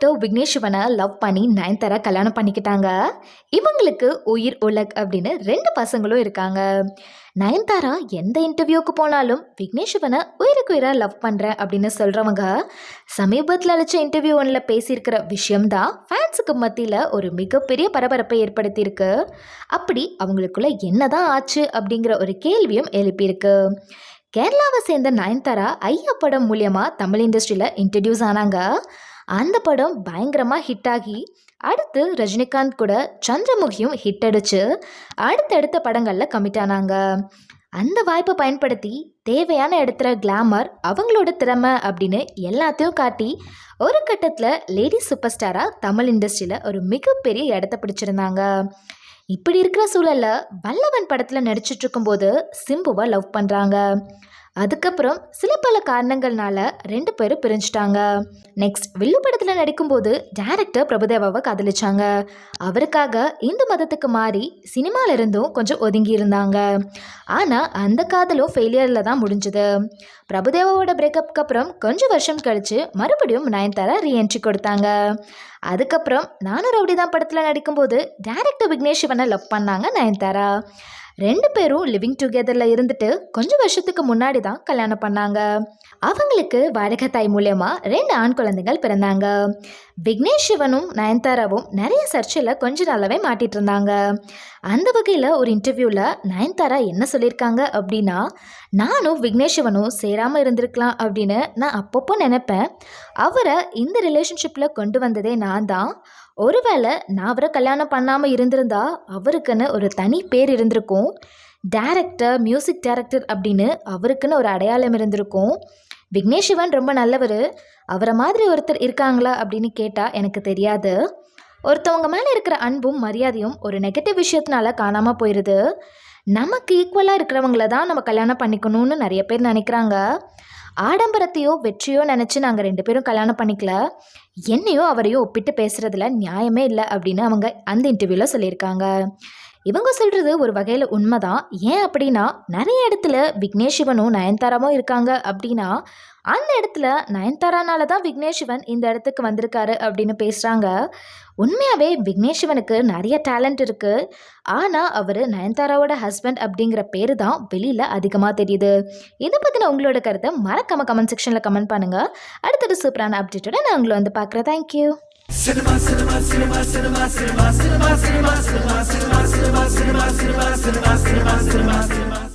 Actor Vignesh சிவனை love பண்ணி நயன்தாரா கல்யாணம் பண்ணிக்கிட்டாங்க. இவங்களுக்கு உயிர் உலக் அப்படின்னு ரெண்டு பசங்களும் இருக்காங்க. நயன்தாரா எந்த இன்டர்வியூக்கு போனாலும் விக்னேஷ் சிவனை உயிருக்கு உயிராக லவ் பண்ணுறேன் அப்படின்னு சொல்கிறவங்க சமீபத்தில் அழைச்ச இன்டர்வியூ ஒன்றில் பேசியிருக்கிற விஷயம்தான் ஃபேன்ஸுக்கு மத்தியில் ஒரு மிகப்பெரிய பரபரப்பை ஏற்படுத்தியிருக்கு. அப்படி அவங்களுக்குள்ள என்னதான் ஆச்சு அப்படிங்கிற ஒரு கேள்வியும் எழுப்பியிருக்கு. கேரளாவை சேர்ந்த நயன்தாரா ஐயா படம் மூலியமாக தமிழ் இண்டஸ்ட்ரியில் இன்ட்ரடியூஸ் ஆனாங்க. அந்த படம் பயங்கரமாக ஹிட் ஆகி அடுத்து ரஜினிகாந்த் கூட சந்திரமுகியும் ஹிட் அடிச்சு அடுத்தடுத்த படங்களில் கமிட் ஆனாங்க. அந்த வாய்ப்பை பயன்படுத்தி தேவையான இடத்துல கிளாமர் அவங்களோட திறமை அப்படின்னு எல்லாத்தையும் காட்டி ஒரு கட்டத்தில் லேடி சூப்பர் ஸ்டாராக தமிழ் இண்டஸ்ட்ரியில் ஒரு மிகப்பெரிய இடத்த பிடிச்சிருந்தாங்க. இப்படி இருக்கிற சூழலில் வல்லவன் படத்தில் நடிச்சிட்ருக்கும்போது சிம்புவை லவ் பண்ணுறாங்க அதுக்கப்புறம் சில பல காரணங்கள்னால ரெண்டு பேரும் பிரிஞ்சுட்டாங்க. நெக்ஸ்ட் வில்லு படத்தில் நடிக்கும்போது டேரக்டர் பிரபுதேவாவை காதலிச்சாங்க. அவருக்காக இந்து மதத்துக்கு மாறி சினிமால இருந்தும் கொஞ்சம் ஒதுங்கி இருந்தாங்க. ஆனால் அந்த காதலும் ஃபெயிலியரில் தான் முடிஞ்சுது. பிரபுதேவாவோட பிரேக்கப்க்கு அப்புறம் கொஞ்சம் வருஷம் கழித்து மறுபடியும் நயன்தாரா ரீஎன்ட்ரி கொடுத்தாங்க. அதுக்கப்புறம் நானும் ரவுடி தான் படத்தில் நடிக்கும்போது டேரக்டர் விக்னேஷ் சிவனை லவ் பண்ணாங்க நயன்தாரா. ரெண்டு பேரும் லிவிங் டுகெதரில் இருந்துட்டு கொஞ்சம் வருஷத்துக்கு முன்னாடி தான் கல்யாணம் பண்ணாங்க. அவங்களுக்கு வாடகை தாய் மூலயமா ரெண்டு ஆண் குழந்தைகள் பிறந்தாங்க. விக்னேஷ் சிவனும் நயன்தாராவும் நிறைய சர்ச்சையில் கொஞ்ச நாளாகவே மாட்டிட்டு இருந்தாங்க. அந்த வகையில் ஒரு இன்டர்வியூவில் நயன்தாரா என்ன சொல்லியிருக்காங்க அப்படின்னா நானும் விக்னேஷ் சிவனும் சேராமல் இருந்திருக்கலாம் அப்படின்னு நான் அப்பப்போ நினைப்பேன். அவரை இந்த ரிலேஷன்ஷிப்பில் கொண்டு வந்ததே நான் தான். ஒருவேளை நான் அவரை கல்யாணம் பண்ணாமல் இருந்திருந்தா அவருக்குன்னு ஒரு தனி பேர் இருந்திருக்கும். டேரக்டர் மியூசிக் டேரக்டர் அப்படின்னு அவருக்குன்னு ஒரு அடையாளம் இருந்திருக்கும். விக்னேஷ் சிவன் ரொம்ப நல்லவர். அவரை மாதிரி ஒருத்தர் இருக்காங்களா அப்படின்னு கேட்டால் எனக்கு தெரியாது. ஒருத்தவங்க மேலே இருக்கிற அன்பும் மரியாதையும் ஒரு நெகட்டிவ் விஷயத்தினால காணாமல் போயிடுது நமக்கு ஈக்குவலாக இருக்கிறவங்கள தான் நம்ம கல்யாணம் பண்ணிக்கணும்னு நிறைய பேர் நினைக்கிறாங்க. ஆடம்பரத்தையோ வெற்றியோ நினச்சி நாங்கள் ரெண்டு பேரும் கல்யாணம் பண்ணிக்கல. என்னையோ அவரையும் ஒப்பிட்டு பேசுகிறதுல நியாயமே இல்லை அப்படின்னு அவங்க அந்த இன்டர்வியூவில் சொல்லியிருக்காங்க. இவங்க சொல்கிறது ஒரு வகையில் உண்மைதான். ஏன் அப்படின்னா நிறைய இடத்துல விக்னேஷ் சிவனும் நயன்தாராவும் இருக்காங்க அப்படின்னா அந்த இடத்துல நயன்தாரானால தான் விக்னேஷ் சிவன் இந்த இடத்துக்கு வந்திருக்காரு அப்படின்னு பேசுகிறாங்க உண்மையாகவே விக்னேஷ் சிவனுக்கு நிறைய டேலண்ட் இருக்குது ஆனால் அவர் நயன்தாராவோட ஹஸ்பண்ட் அப்படிங்கிற பேர் தான் வெளியில் அதிகமாக தெரியுது. இதை பற்றின உங்களோட கருத்தை மறக்காம கமெண்ட் செக்ஷனில் கமெண்ட் பண்ணுங்கள் அடுத்தது சூப்பரான அப்டேட்டோட நான் உங்களை வந்து பார்க்குறேன். Thank you Cinema, cinema, cinema, cinema, cinema, cinema, cinema, cinema, cinema, cinema, cinema, cinema, cinema, cinema, cinema, cinema.